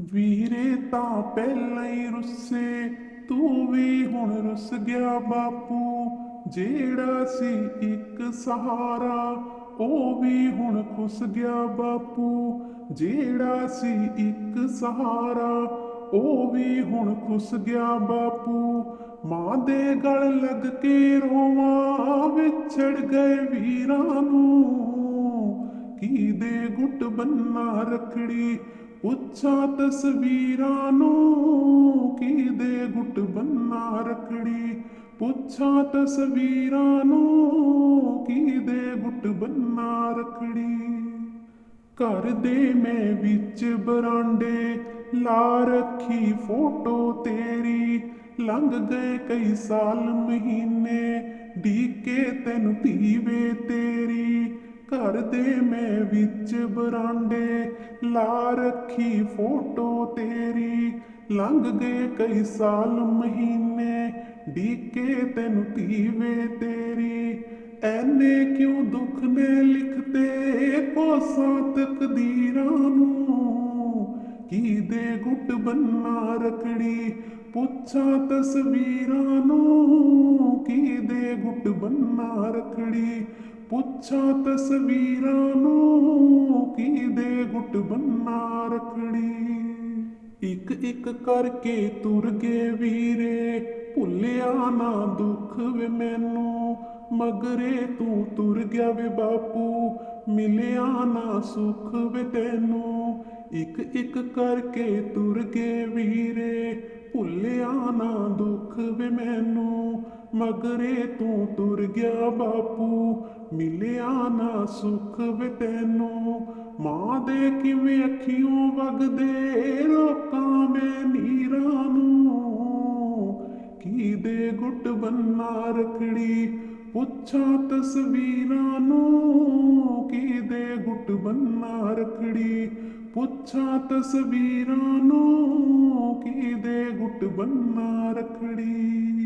ਵੀਰੇ ਤਾਂ ਪਹਿਲਾਂ ਹੀ ਰੁੱਸੇ, ਤੂੰ ਵੀ ਹੁਣ ਰੁੱਸ ਗਿਆ ਬਾਪੂ। ਜਿਹੜਾ ਸੀ ਇੱਕ ਸਹਾਰਾ, ਉਹ ਵੀ ਹੁਣ ਖੁੱਸ ਗਿਆ ਬਾਪੂ। ਜਿਹੜਾ ਸੀ ਇੱਕ ਸਹਾਰਾ, ਉਹ ਵੀ ਹੁਣ ਖੁੱਸ ਗਿਆ ਬਾਪੂ। ਮਾਂ ਦੇ ਗਲ ਲੱਗ ਕੇ ਰੋਵਾਂ, ਵਿਛੜ ਗਏ ਵੀਰਾਂ ਨੂੰ। ਗੁੱਟ ਬੰਨਾ ਰਖੜੀ, ਪੁੱਛਾਂ ਤਸਵੀਰਾਂ ਨੂੰ ਕੀ ਦੇ ਗੁੱਟ ਬੰਨਾ ਰਖੜੀ? ਪੁੱਛਾਂ ਤਸਵੀਰਾਂ ਨੂੰ ਕੀ ਦੇ ਗੁੱਟ ਬੰਨਾ ਰਖੜੀ? ਘਰ ਦੇ ਮੈਂ ਵਿੱਚ ਬਰਾਂਡੇ, ਲਾ ਰੱਖੀ ਫੋਟੋ ਤੇਰੀ। ਲੰਘ ਗਏ ਕਈ ਸਾਲ ਮਹੀਨੇ, ਢੀਕੇ ਤੈਨੂੰ ਧੀਵੇ ਤੇਰੀ। ਘਰ ਦੇ ਮੈਂ ਵਿੱਚ ਬਰਾਂਡੇ ਲਾ ਰੱਖੀ ਫੋਟੋ ਤੇਰੀ। ਲੰਘ ਗਏ ਕਈ ਸਾਲ ਮਹੀਨੇ, ਡੀਕੇ ਤੈਨੂੰ ਧੀਵੇ ਤੇਰੀ। ਐਨੇ ਕਿਉਂ ਦੁੱਖ ਨੇ ਲਿਖਤੇ ਕੋਸਾਂ ਤਕਦੀਰਾਂ ਨੂੰ? ਕੀ ਦੇ ਗੁੱਟ ਬੰਨਾ ਰਖੜੀ, ਪੁੱਛਾਂ ਤਸਵੀਰਾਂ ਨੂੰ? ਕੀ ਦੇ ਗੁੱਟ ਬੰਨਾ ਰਖੜੀ ਪੁੱਛਾਂ ਤਸਵੀਰਾਂ ਨੂੰ ਕੀ ਦੇ ਗੁੱਟ ਬੰਨਾ ਰਖੜੀ ਇੱਕ ਇੱਕ ਕਰਕੇ ਤੁਰ ਗਏ ਵੀਰੇ, ਭੁੱਲਿਆ ਨਾ ਦੁੱਖ ਵੇ ਮੈਨੂੰ। ਮਗਰੇ ਤੂੰ ਤੁਰ ਗਿਆ ਵੇ ਬਾਪੂ, ਮਿਲਿਆ ਨਾ ਸੁੱਖ ਵੇ ਤੈਨੂੰ। ਇੱਕ ਇੱਕ ਕਰਕੇ ਤੁਰ ਗਏ ਵੀਰੇ ਭੁੱਲਿਆ ਨਾ ਦੁੱਖ ਵੇ ਮੈਨੂੰ, ਮਗਰੇ ਤੂੰ ਤੁਰ ਗਿਆ ਬਾਪੂ। ਮਿਲਿਆ ਨਾ ਸੁੱਖ ਵੇ ਤੈਨੂੰ, ਮਾਂ ਦੇ ਕਿਵੇਂ ਅੱਖੀਓਂ ਵਗਦੇ ਲੋਕਾਂ ਮੈਂ ਨੀਰਾਂ ਨੂੰ। ਕੀ ਦੇ ਗੁੱਟ ਬੰਨਾ ਰਖੜੀ, ਪੁੱਛਾਂ ਤਸਵੀਰਾਂ ਨੂੰ। ਕੀ ਦੇ ਗੁੱਟ ਬੰਨਾ ਰਖੜੀ, ਪੁੱਛਾਂ ਤਸਵੀਰਾਂ ਨੂੰ। ਕੀ ਦੇ ਬੰਨਾ ਰਖੜੀ।